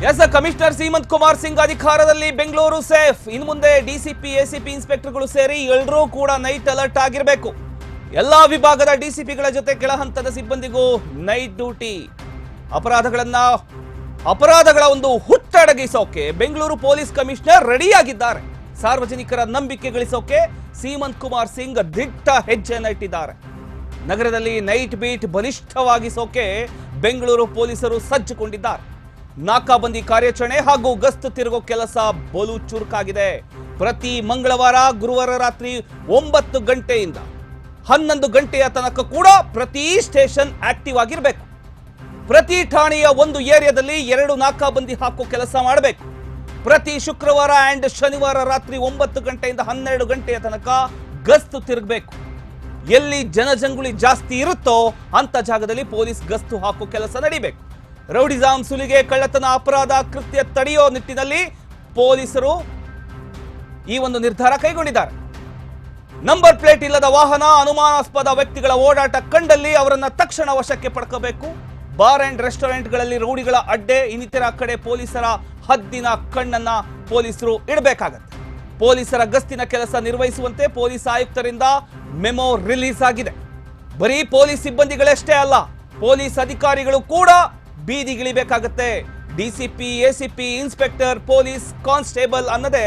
S commissioner Seemant Kumar Singh ಅಧಿಕಾರದಲ್ಲಿ Bengaluru safe ಇನ್ನು ಮುಂದೆ ಡಿಸಿಪಿ ಎಸಿಪಿ ಇನ್ಸ್ಪೆಕ್ಟರ್ಗಳು ಸೇರಿ ಎಲ್ಲರೂ ಕೂಡ ನೈಟ್ ಅಲರ್ಟ್ ಆಗಿರಬೇಕು ಎಲ್ಲಾ ವಿಭಾಗದ ಡಿಸಿಪಿಗಳ ಜೊತೆ ಕೆಳಹಂತದ ಸಿಬ್ಬಂದಿಗೂ ನೈಟ್ ಡ್ಯೂಟಿ ಅಪರಾಧಗಳನ್ನ ಅಪರಾಧಗಳ ಒಂದು ಹುಟ್ಟಡಗಿಸೋಕೆ ಬೆಂಗಳೂರು ಪೊಲೀಸ್ ಕಮಿಷನರ್ ರೆಡಿಯಾಗಿದ್ದಾರೆ ಸಾರ್ವಜನಿಕರ ನಂಬಿಕೆ ಗಳಿಸೋಕೆ ಸೀಮಂತ್ ಕುಮಾರ್ ಸಿಂಗ್ ದಿಟ್ಟ ಹೆಜ್ಜೆಯನ್ನು ಇಟ್ಟಿದ್ದಾರೆ ನಗರದಲ್ಲಿ ನೈಟ್ ಬೀಟ್ ಬಲಿಷ್ಠವಾಗಿಸೋಕೆ ಬೆಂಗಳೂರು ಪೊಲೀಸರು ಸಜ್ಜುಕೊಂಡಿದ್ದಾರೆ ನಾಕಾಬಂದಿ ಕಾರ್ಯಾಚರಣೆ ಹಾಗೂ ಗಸ್ತು ತಿರುಗೋ ಕೆಲಸ ಬಲು ಚುರುಕಾಗಿದೆ. ಪ್ರತಿ ಮಂಗಳವಾರ, ಗುರುವಾರ ರಾತ್ರಿ ಒಂಬತ್ತು ಗಂಟೆಯಿಂದ ಹನ್ನೊಂದು ಗಂಟೆಯ ತನಕ ಕೂಡ ಪ್ರತಿ ಸ್ಟೇಷನ್ ಆಕ್ಟಿವ್ ಆಗಿರಬೇಕು. ಪ್ರತಿ ಠಾಣೆಯ ಒಂದು ಏರಿಯಾದಲ್ಲಿ ಎರಡು ನಾಕಾಬಂದಿ ಹಾಕೋ ಕೆಲಸ ಮಾಡಬೇಕು. ಪ್ರತಿ ಶುಕ್ರವಾರ ಅಂಡ್ ಶನಿವಾರ ರಾತ್ರಿ ಒಂಬತ್ತು ಗಂಟೆಯಿಂದ ಹನ್ನೆರಡು ಗಂಟೆಯ ತನಕ ಗಸ್ತು ತಿರುಗಬೇಕು. ಎಲ್ಲಿ ಜನಜಂಗುಳಿ ಜಾಸ್ತಿ ಇರುತ್ತೋ ಅಂತ ಜಾಗದಲ್ಲಿ ಪೊಲೀಸ್ ಗಸ್ತು ಹಾಕೋ ಕೆಲಸ ನಡಿಬೇಕು. ರೌಡಿಜಾಮ್ ಸುಲಿಗೆ ಕಳ್ಳತನ ಅಪರಾಧ ಕೃತ್ಯ ತಡೆಯೋ ನಿಟ್ಟಿನಲ್ಲಿ ಪೊಲೀಸರು ಈ ಒಂದು ನಿರ್ಧಾರ ಕೈಗೊಂಡಿದ್ದಾರೆ. ನಂಬರ್ ಪ್ಲೇಟ್ ಇಲ್ಲದ ವಾಹನ ಅನುಮಾನಾಸ್ಪದ ವ್ಯಕ್ತಿಗಳ ಓಡಾಟ ಕಂಡಲ್ಲಿ ಅವರನ್ನ ತಕ್ಷಣ ವಶಕ್ಕೆ ಪಡ್ಕೋಬೇಕು. ಬಾರ್ ಅಂಡ್ ರೆಸ್ಟೋರೆಂಟ್ಗಳಲ್ಲಿ ರೌಡಿಗಳ ಅಡ್ಡೆ, ಇನ್ನಿತರ ಕಡೆ ಪೊಲೀಸರ ಹದ್ದಿನ ಕಣ್ಣನ್ನ ಪೊಲೀಸರು ಇಡಬೇಕಾಗತ್ತೆ. ಪೊಲೀಸರ ಗಸ್ತಿನ ಕೆಲಸ ನಿರ್ವಹಿಸುವಂತೆ ಪೊಲೀಸ್ ಆಯುಕ್ತರಿಂದ ಮೆಮೊ ರಿಲೀಸ್ ಆಗಿದೆ. ಬರೀ ಪೊಲೀಸ್ ಸಿಬ್ಬಂದಿಗಳಷ್ಟೇ ಅಲ್ಲ, ಪೊಲೀಸ್ ಅಧಿಕಾರಿಗಳು ಕೂಡ ಬೀದಿಗಿಳಿಬೇಕಾಗತ್ತೆ DCP ACP inspector, police, constable ಅನ್ನದೇ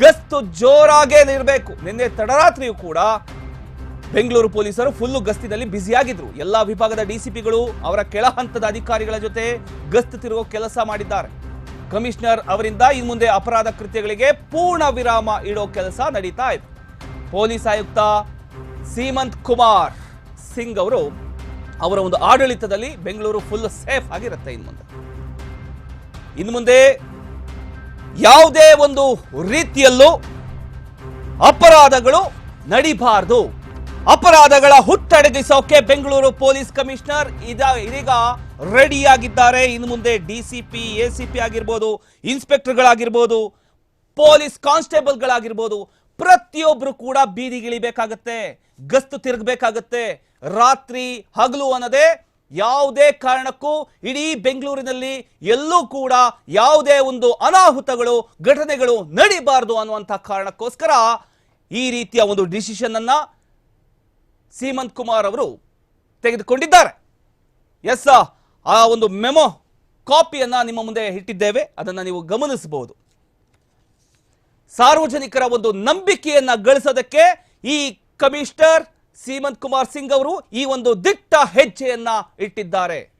ಗಸ್ತು ಜೋರಾಗೇ ಇರಬೇಕು ನಿನ್ನೆ ತಡರಾತ್ರಿಯೂ ಕೂಡ ಬೆಂಗಳೂರು ಪೊಲೀಸರು ಫುಲ್ಲು ಗಸ್ತಿನಲ್ಲಿ ಬ್ಯುಸಿಯಾಗಿದ್ರು. ಎಲ್ಲಾ ವಿಭಾಗದ ಡಿಸಿಪಿಗಳು ಅವರ ಕೆಳ ಹಂತದ ಅಧಿಕಾರಿಗಳ ಜೊತೆ ಗಸ್ತು ತಿರುಗೋ ಕೆಲಸ ಮಾಡಿದ್ದಾರೆ. ಕಮಿಷನರ್ ಅವರಿಂದ ಇನ್ನು ಮುಂದೆ ಅಪರಾಧ ಕೃತ್ಯಗಳಿಗೆ ಪೂರ್ಣ ವಿರಾಮ ಇಡೋ ಕೆಲಸ ನಡೀತಾ ಇದೆ. ಪೊಲೀಸ್ ಆಯುಕ್ತ ಸೀಮಂತ್ ಕುಮಾರ್ ಸಿಂಗ್ ಅವರು ಅವರ ಒಂದು ಆಡಳಿತದಲ್ಲಿ ಬೆಂಗಳೂರು ಫುಲ್ ಸೇಫ್ ಆಗಿರುತ್ತೆ ಇನ್ನು ಮುಂದೆ. ಇನ್ನು ಮುಂದೆ ಯಾವುದೇ ಒಂದು ರೀತಿಯಲ್ಲೂ ಅಪರಾಧಗಳು ನಡಿಬಾರದು. ಅಪರಾಧಗಳ ಹುಟ್ಟಡಗಿಸೋಕೆ ಬೆಂಗಳೂರು ಪೊಲೀಸ್ ಕಮಿಷನರ್ ಇದ ಇದೀಗ ರೆಡಿಯಾಗಿದ್ದಾರೆ. ಇನ್ನು ಮುಂದೆ ಡಿಸಿಪಿ, ಎಸಿಪಿ ಆಗಿರ್ಬೋದು, ಇನ್ಸ್ಪೆಕ್ಟರ್ಗಳಾಗಿರ್ಬೋದು, ಪೊಲೀಸ್ ಕಾನ್ಸ್ಟೇಬಲ್ಗಳಾಗಿರ್ಬೋದು ಪ್ರತಿಯೊಬ್ಬರು ಕೂಡ ಬೀದಿಗಿಳಿಬೇಕಾಗತ್ತೆ, ಗಸ್ತು ತಿರುಗಬೇಕಾಗತ್ತೆ. ರಾತ್ರಿ ಹಗಲು ಅನ್ನದೇ ಯಾವುದೇ ಕಾರಣಕ್ಕೂ ಇಡೀ ಬೆಂಗಳೂರಿನಲ್ಲಿ ಎಲ್ಲೂ ಕೂಡ ಯಾವುದೇ ಒಂದು ಅನಾಹುತಗಳು, ಘಟನೆಗಳು ನಡೀಬಾರದು ಅನ್ನುವಂಥ ಕಾರಣಕ್ಕೋಸ್ಕರ ಈ ರೀತಿಯ ಒಂದು ಡಿಸಿಷನ್ ಅನ್ನ ಸೀಮಂತ್ ಕುಮಾರ್ ಅವರು ತೆಗೆದುಕೊಂಡಿದ್ದಾರೆ. ಎಸ್ ಆ ಒಂದು ಮೆಮೊ ಕಾಪಿಯನ್ನ ನಿಮ್ಮ ಮುಂದೆ ಇಟ್ಟಿದ್ದೇವೆ. ಅದನ್ನ ನೀವು ಗಮನಿಸಬಹುದು. ಸಾರ್ವಜನಿಕರ ಒಂದು ನಂಬಿಕೆಯನ್ನ ಗಳಿಸೋದಕ್ಕೆ ಈ ಕಮಿಷನರ್ ಸೀಮಂತ್ ಕುಮಾರ್ ಸಿಂಗ್ ಅವರು ಈ ಒಂದು ದಿಟ್ಟ ಹೆಜ್ಜೆಯನ್ನ ಇಟ್ಟಿದ್ದಾರೆ.